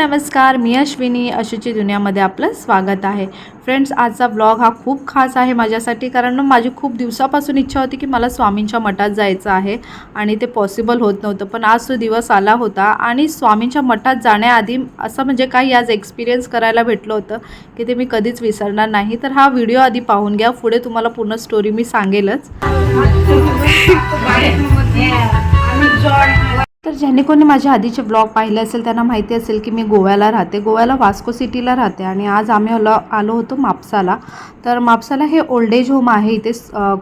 नमस्कार मी अश्विनी. अशूची दुनियामध्ये आपलं स्वागत आहे. फ्रेंड्स आजचा ब्लॉग हा खूप खास आहे माझ्यासाठी कारण माझी खूप दिवसापासून इच्छा होती की मला स्वामींच्या मठात जायचं आहे आणि ते पॉसिबल होत नव्हतं. पण आज तो दिवस आला होता आणि स्वामींच्या मठात जाण्याआधी असं म्हणजे काही आज एक्सपिरियन्स करायला भेटलं होतं की ते मी कधीच विसरणार नाही. तर हा व्हिडिओ आधी पाहून घ्या. पुढे तुम्हाला पूर्ण स्टोरी मी सांगेलच. तर ज्यांनी कोणी माझे आधीचे ब्लॉग पाहिले असेल त्यांना माहिती असेल की मी गोव्याला राहते. गोव्याला वास्को सिटीला राहते आणि आज आम्ही आलो आलो होतो मापसाला. तर मापसाला हे ओल्ड एज होम आहे. इथे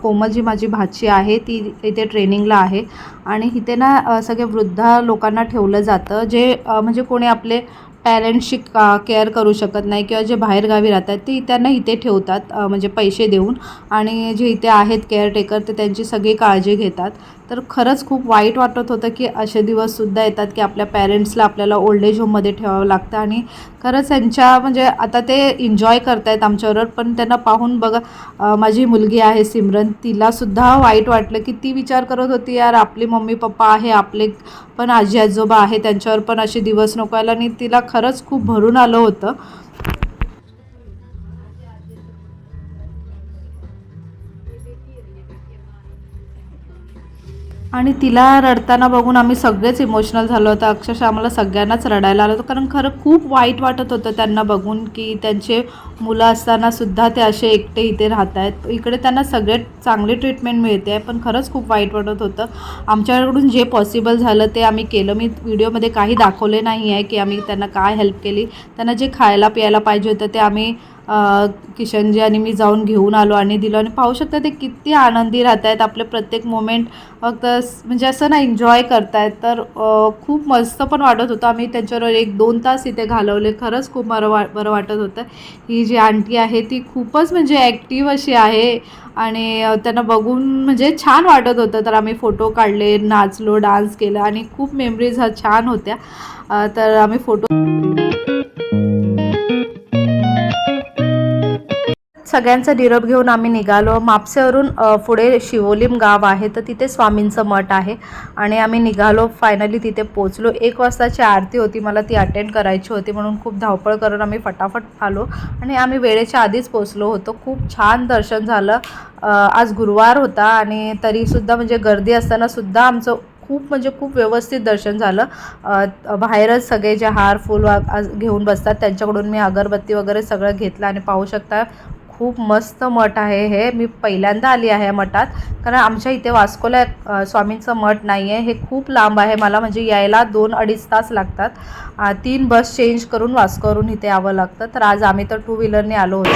कोमल जी माझी भाची आहे. ती इथे ट्रेनिंगला आहे. आणि इथे ना सगळे वृद्ध लोकांना ठेवलं जातं. जे म्हणजे कोणी आपले पॅरेंट्सची का केअर करू शकत नाही किंवा जे बाहेरगावी राहतात ते त्यांना इथे ठेवतात म्हणजे पैसे देऊन. आणि जे इथे आहेत केअरटेकर ते त्यांची सगळी काळजी घेतात. तर खरंच खूप वाईट वाटत होतं की असे दिवससुद्धा येतात की आपल्या पॅरेंट्सला आपल्याला ओल्ड एज होममध्ये ठेवावं लागतं. आणि खरंच त्यांच्या म्हणजे आता ते एन्जॉय करतायत आमच्याबरोबर पण त्यांना पाहून बघा माझी मुलगी आहे सिमरन तिलासुद्धा वाईट वाटलं की ती विचार करत होती यार आपले मम्मी पप्पा आहे आपले पण आजी आजोबा आहे त्यांच्यावर पण असे दिवस नको यायला आणि तिला खरंच खूप भरून आलं होतं. आणि तिला रडताना बघून आम्ही सगळेच इमोशनल झालो होतो. अक्षरशः आम्हाला सगळ्यांनाच रडायला आलं होतं. कारण खरं खूप वाईट वाटत होतं त्यांना बघून की त्यांचे मुलं असताना सुद्धा ते असे एकटे इथे राहत आहेत. इकडे त्यांना सगळे चांगली ट्रीटमेंट मिळते आहे पण खरंच खूप वाईट वाटत होतं. आमच्याकडून जे पॉसिबल झालं ते आम्ही केलं. मी व्हिडिओमध्ये काही दाखवले नाही आहे की आम्ही त्यांना काय हेल्प केली. त्यांना जे खायला प्यायला पाहिजे होतं ते आम्ही किशनजी आणि मी जाऊन घेऊन आलो आणि दिलो आणि पाहू शकता ते किती आनंदी राहत आहेत आपले प्रत्येक मोमेंट फक्त म्हणजे असं ना एन्जॉय करतायत. तर खूप मस्त पण वाटत होतं. आम्ही त्यांच्यावर एक दोन तास इथे घालवले. खरंच खूप बरं वा बरं वाटत होतं. ही जी आंटी आहे ती खूपच म्हणजे ॲक्टिव्ह अशी आहे आणि त्यांना बघून म्हणजे छान वाटत होतं. तर आम्ही फोटो काढले नाचलो डान्स केला आणि खूप मेमरीज ह्या छान होत्या. तर आम्ही फोटो सगळ्यांचा निरोप घेऊन आम्ही निघालो. मापसेवरून पुढे शिवोलीम गाव आहे तर तिथे स्वामींचं मठ आहे. आणि आम्ही निघालो. फायनली तिथे पोचलो एक वाजताची आरती होती. मला ती अटेंड करायची होती. म्हणून खूप धावपळ करून आम्ही फटाफट आलो. आणि आम्ही वेळेच्या आधीच पोचलो होतो. खूप छान दर्शन झालं. आज गुरुवार होता. आणि तरीसुद्धा म्हणजे गर्दी असताना सुद्धा आमचं खूप म्हणजे खूप व्यवस्थित दर्शन झालं. बाहेरच सगळे जे हार फूल आज घेऊन बसतात. त्यांच्याकडून मी अगरबत्ती वगैरे सगळं घेतलं. आणि पाहू शकता खूप मस्त मठ आहे हे. मी पहिल्यांदा आली आहे मठात. कारण आमच्या इथे वास्कोला स्वामींचं मठ नाही आहे हे खूप लांब आहे. मला म्हणजे यायला दोन अडीच तास लागतात. तीन बस चेंज करून वास्कोवरून इथे यावं लागतं. तर आज आम्ही तर टू व्हीलरने आलो होतो.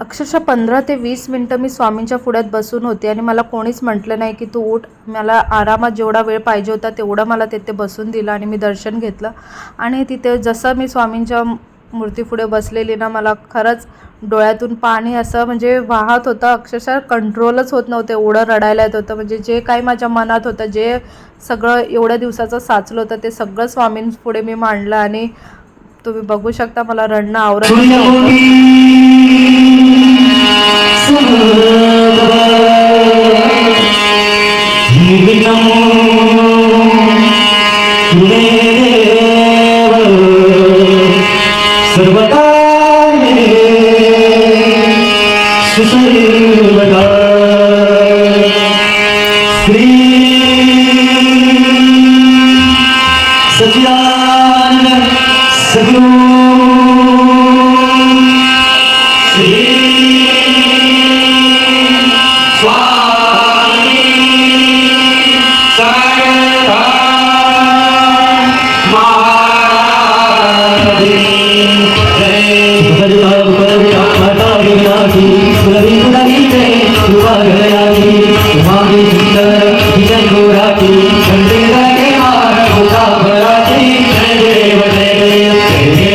अक्षरशः पंधरा ते वीस मिनटं मी स्वामींच्या पुढ्यात बसून होते आणि मला कोणीच म्हटलं नाही की तू उठ. मला आरामात जेवढा वेळ पाहिजे होता तेवढा मला तिथे बसून दिलं आणि मी दर्शन घेतलं. आणि तिथे जसं मी स्वामींच्या मूर्तीपुढे बसलेली ना मला खरंच डोळ्यातून पाणी असं म्हणजे वाहत होतं अक्षरशः कंट्रोलच होत नव्हतं. एवढं रडायला येत होतं. म्हणजे जे काही माझ्या मनात होतं जे सगळं एवढ्या दिवसाचं साचलं होतं ते सगळं स्वामींपुढे मी मांडलं. आणि तुम्ही बघू शकता मला रडणं आवरत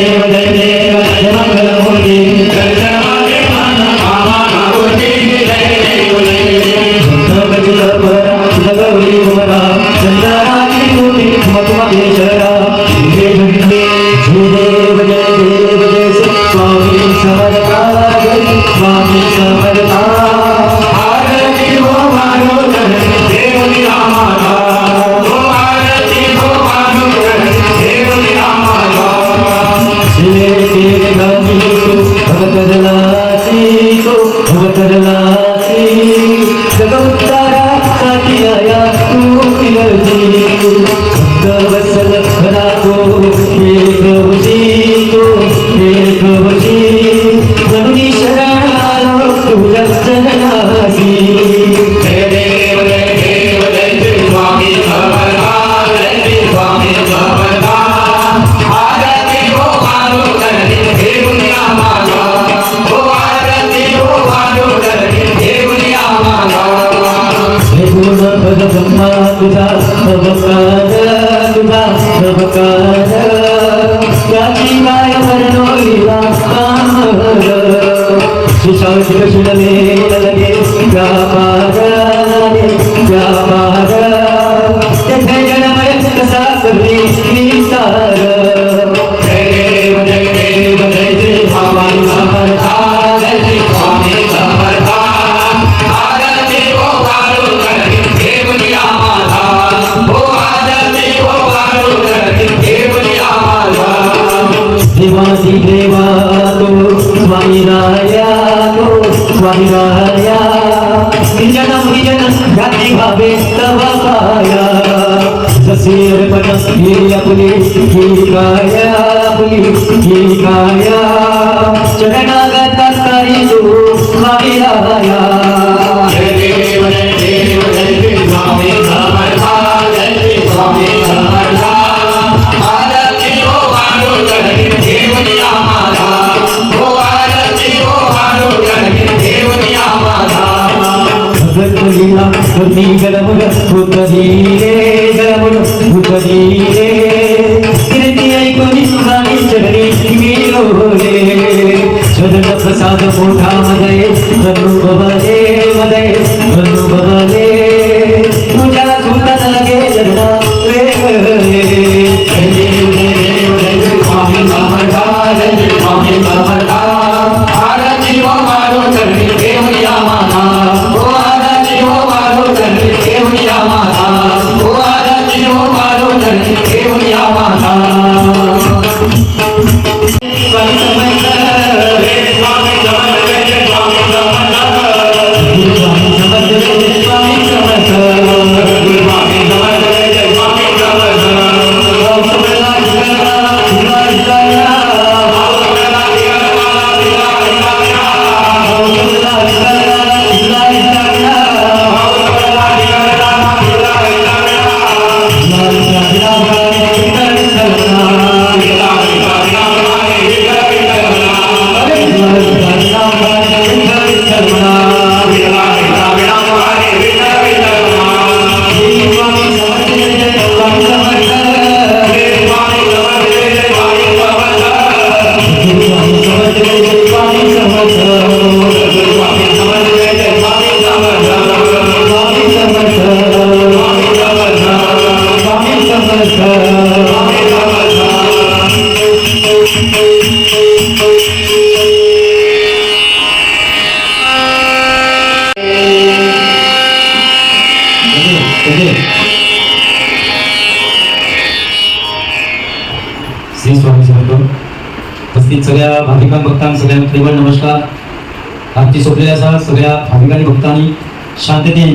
de स्वामी राया तो निजन निजन जाती भावे तव पाया जसे अर्पण ही आपली ही काया आपली ही काया. चरणागत जय देव जय देव जय देव स्वामी समर्था जय स्वामी समर्था బుద్ధి గలముగ బుద్ధీరే గలముగ బుద్ధీరే కీర్తి అయిపోయి సుధానించడని మీలో స్వజన ప్రసాద మూఢా మదయే స్వరూప మదయే మదయే స్వరూప మదయే श्री स्वामी समर्थ. उपस्थित सगळ्या भाविकां भक्तां सगळ्यांना केवळ नमस्कार. आरती सोपलेली असा सगळ्या भाविकांनी भक्तांनी शांततेने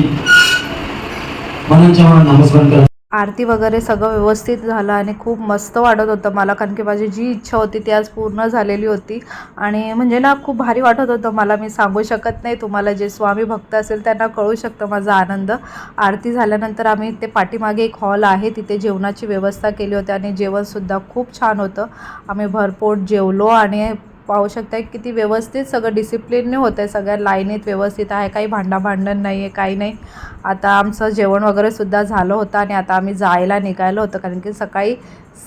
मनांच्या मनात नामस्मरण करा. आरती वगैरे सगळं व्यवस्थित झालं आणि खूप मस्त वाटत होतं मला कारण की माझी जी इच्छा होती ती आज पूर्ण झालेली होती. आणि म्हणजे ना खूप भारी वाटत होतं. मला मी सांगू शकत नाही. तुम्हाला जे स्वामी भक्त असेल त्यांना कळू शकतं माझा आनंद. आरती झाल्यानंतर आम्ही ते पाठीमागे एक हॉल आहे. तिथे जेवणाची व्यवस्था केली होती आणि जेवणसुद्धा खूप छान होतं. आम्ही भरपोट जेवलो आणि पाहू शकता किती व्यवस्थित सगळं डिसिप्लिनने होतं आहे सगळ्या लाईनीत व्यवस्थित आहे. काही भांडाभांडण नाही आहे काही नाही. आता आमचं जेवण वगैरे सुद्धा झालं होतं आणि आता आम्ही जायला निघालो होतं. कारण की सकाळी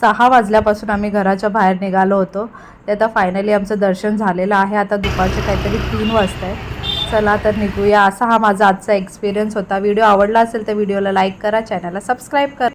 सहा वाजल्यापासून आम्ही घराच्या बाहेर निघालो होतो. ते आता फायनली आमचं दर्शन झालेलं आहे. आता दुपारचे काहीतरी तीन वाजता आहे चला तर निघूया. असा हा माझा आजचा एक्सपिरियन्स होता. व्हिडिओ आवडला असेल तर व्हिडिओला लाईक करा. चॅनलला सबस्क्राईब करा.